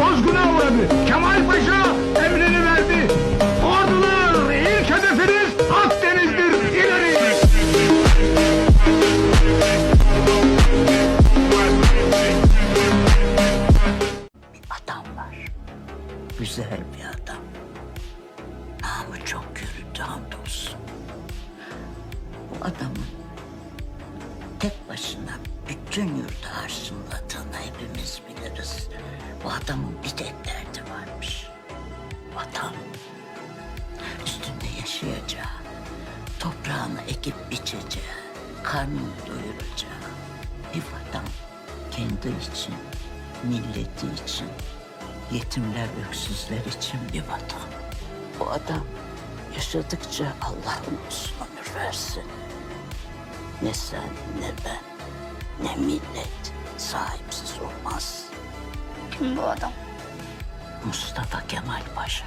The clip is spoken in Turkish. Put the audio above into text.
bozguna uğradı. Kemal Paşa emrini verdi. Ordular ilk hedefiniz Akdeniz'dir. İleri! bir adam var. Güzel bir adam. Namı çok yürüdü hamdolsun. Bu adamın tek başına bütün yurdu arşınladığını hepimiz biliriz. Bu adamın bir tek derdi varmış. Vatan. Üstünde yaşayacağı, toprağını ekip biçeceği, karnını doyuracağı bir vatan kendi için, milleti için, yetimler, öksüzler için bir vatan. Bu adam yaşadıkça Allah'ın olsun ömür versin. Ne sen, ne ben, ne millet sahipsiz olmaz. Kim bu adam? Mustafa Kemal Paşa.